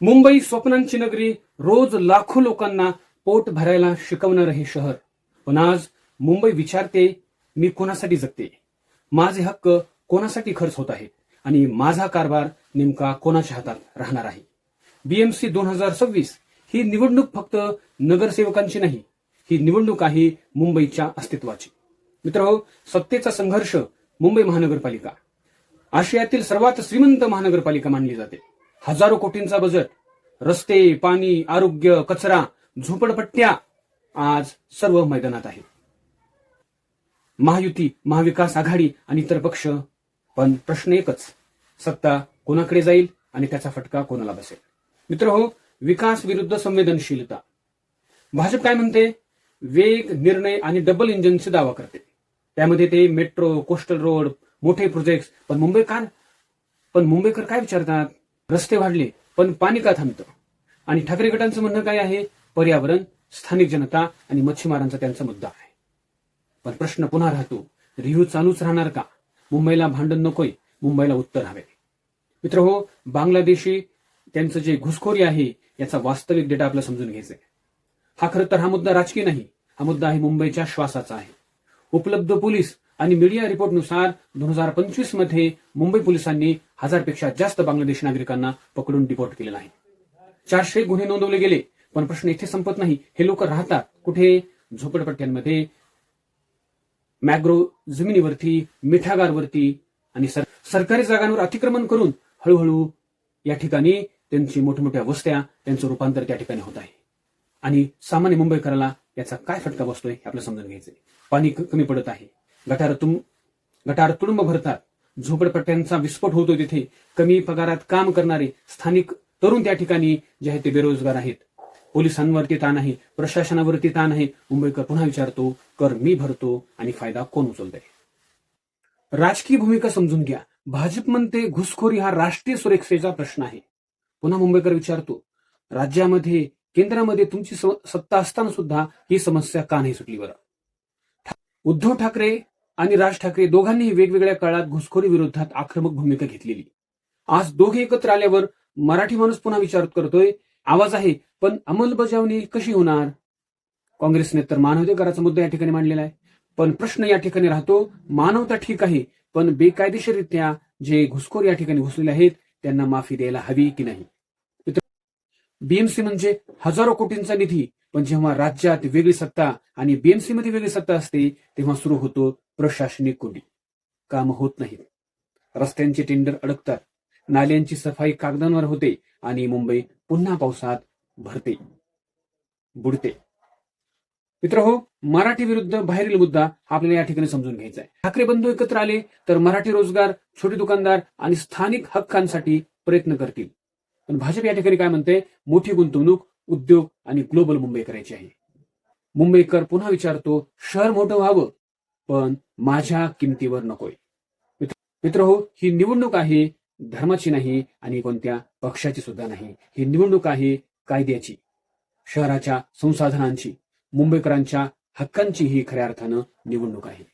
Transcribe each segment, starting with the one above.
मुंबई स्वप्नांची नगरी रोज लाखो लोकांना पोट भरायला शिकवणारं हे शहर. पण आज मुंबई विचारते मी कोणासाठी जगते? माझे हक्क कोणासाठी खर्च होत आहेत आणि माझा कारभार नेमका कोणाच्या हातात राहणार आहे? बीएमसी दोन हजार सव्वीस ही निवडणूक फक्त नगरसेवकांची नाही ही निवडणूक आहे मुंबईच्या अस्तित्वाची. मित्र सत्तेचा संघर्ष मुंबई महानगरपालिका आशियातील सर्वात श्रीमंत महानगरपालिका मानली जाते. हजारो कोटींचा बजेट. रस्ते पाणी आरोग्य कचरा झोपडपट्ट्या आज सर्व मैदानात आहेत महायुती महाविकास आघाडी आणि इतर पक्ष पण प्रश्न एकच. सत्ता कोणाकडे जाईल आणि त्याचा फटका कोणाला बसेल? मित्र हो विकास विरुद्ध संवेदनशीलता. भाजप काय म्हणते? वेग निर्णय आणि डबल इंजिनचा दावा करते. त्यामध्ये ते मेट्रो कोस्टल रोड मोठे प्रोजेक्ट पण मुंबईकर पण मुंबईकर काय विचारतात? रस्ते वाढले पण पाणी का थांबतं? आणि ठाकरे गटांचं म्हणणं काय आहे? पर्यावरण स्थानिक जनता आणि मच्छीमारांचा त्यांचा मुद्दा आहे. पण प्रश्न पुन्हा राहतो रिव्ह्यू चालूच राहणार का? मुंबईला भांडण नकोय मुंबईला उत्तर हवे. मित्र हो बांगलादेशी त्यांचं जे घुसखोरी आहे याचा वास्तविक डेटा आपल्याला समजून घ्यायचा आहे. हा खरं तर हा मुद्दा राजकीय नाही हा मुद्दा आहे मुंबईच्या श्वासाचा आहे. उपलब्ध पोलीस आणि मीडिया रिपोर्टनुसार दोन हजार पंचवीसमध्ये मुंबई पोलिसांनी हजारपेक्षा जास्त बांगलादेश नागरिकांना पकडून डिपोर्ट केलेलं आहे. चारशे गुन्हे नोंदवले गेले पण प्रश्न इथे संपत नाही. हे लोक राहतात कुठे? झोपडपट्ट्यांमध्ये मॅग्रो जमिनीवरती मिठागारवरती आणि सर- सरकारी जागांवर अतिक्रमण करून हळूहळू या ठिकाणी त्यांची मोठमोठ्या वस्त्या त्यांचं रूपांतर त्या ठिकाणी होत आहे. आणि सामान्य मुंबईकराला याचा काय फटका बसतोय हे आपल्याला समजून घ्यायचंय. पाणी कमी पडत आहे. गटार तुम गटार तुडुंब भरतात. झोपडपट्ट्यांचा विस्फोट होतो तिथे. कमी पगारात काम करणारे स्थानिक तरुण त्या ठिकाणी जे आहे ते बेरोजगार आहेत. पोलिसांवरती ताण आहे प्रशासनावरती ताण आहे. मुंबईकर पुन्हा विचारतो कर मी भरतो आणि फायदा कोण उचलतोय? राजकीय भूमिका समजून घ्या. भाजप म्हणते घुसखोरी हा राष्ट्रीय सुरक्षेचा प्रश्न आहे. पुन्हा मुंबईकर विचारतो राज्यामध्ये केंद्रामध्ये तुमची स- सत्ता असताना सुद्धा ही समस्या का नाही सुटली बरं? उद्धव ठाकरे आणि राज ठाकरे दोघांनीही वेगवेगळ्या काळात घुसखोरी विरोधात आक्रमक भूमिका घेतलेली. आज दोघे एकत्र आल्यावर मराठी माणूस पुन्हा विचार करतोय आवाज आहे पण अंमलबजावणी कशी होणार? काँग्रेसने तर मानवाधिकाराचा मुद्दा या ठिकाणी मांडलेला आहे. पण प्रश्न या ठिकाणी राहतो मानवता ठीक आहे पण बेकायदेशीररित्या जे घुसखोर या ठिकाणी घुसलेले आहेत त्यांना माफी द्यायला हवी की नाही? बीएमसी म्हणजे हजारो कोटींचा निधी पण जेव्हा राज्यात वेगळी सत्ता आणि बीएमसी मध्ये वेगळी सत्ता असते तेव्हा सुरू होतो प्रशासनिक कोणी काम होत नाहीत रस्त्यांचे टेंडर अडकतात. नाल्यांची सफाई कागदांवर होते आणि मुंबई पुन्हा पावसात भरते. बुडते. मित्र हो मराठी विरुद्ध बाहेरील मुद्दा आपल्याला या ठिकाणी समजून घ्यायचा आहे. ठाकरे बंधू एकत्र आले तर मराठी रोजगार छोटे दुकानदार आणि स्थानिक हक्कांसाठी प्रयत्न करतील. पण भाजप या ठिकाणी काय म्हणते? मोठी गुंतवणूक उद्योग आणि ग्लोबल मुंबई करायची आहे. मुंबईकर पुन्हा विचारतो शहर मोठं व्हावं. पण माझ्या किमतीवर नकोय. मित्र- हो ही निवडणूक आहे धर्माची नाही आणि कोणत्या पक्षाची सुद्धा नाही. ही निवडणूक आहे कायद्याची शहराच्या संसाधनांची मुंबईकरांच्या हक्कांची ही खऱ्या अर्थानं निवडणूक आहे.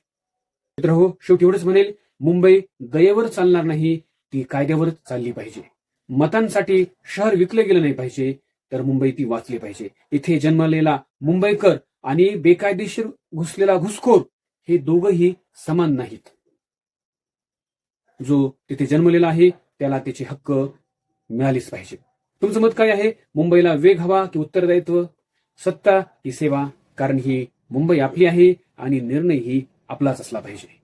मित्र हो शेवटी एवढंच म्हणेल मुंबई दयेवर चालणार नाही ती कायद्यावर चालली पाहिजे. मतांसाठी शहर विकलं गेलं नाही पाहिजे तर मुंबई ती वाचली पाहिजे. इथे जन्मलेला मुंबईकर आणि बेकायदेशीर घुसलेला घुसखोर हे दोघंही समान नाहीत. जो तिथे जन्मलेला आहे त्याला त्याचे हक्क मिळालेच पाहिजे. तुमचं मत काय आहे? मुंबईला वेग हवा की उत्तरदायित्व? सत्ता ही सेवा कारण ही मुंबई आपली आहे आणि निर्णय ही आपलाच असला पाहिजे.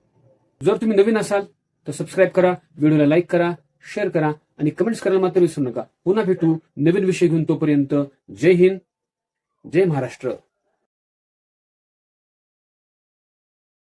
जर तुम्ही नवीन असाल तर सबस्क्राईब करा व्हिडिओला लाईक करा शेअर करा आणि कमेंट्स करायला मात्र विसरू नका. पुन्हा भेटू नवीन विषय घेऊन तोपर्यंत जय हिंद जय महाराष्ट्र.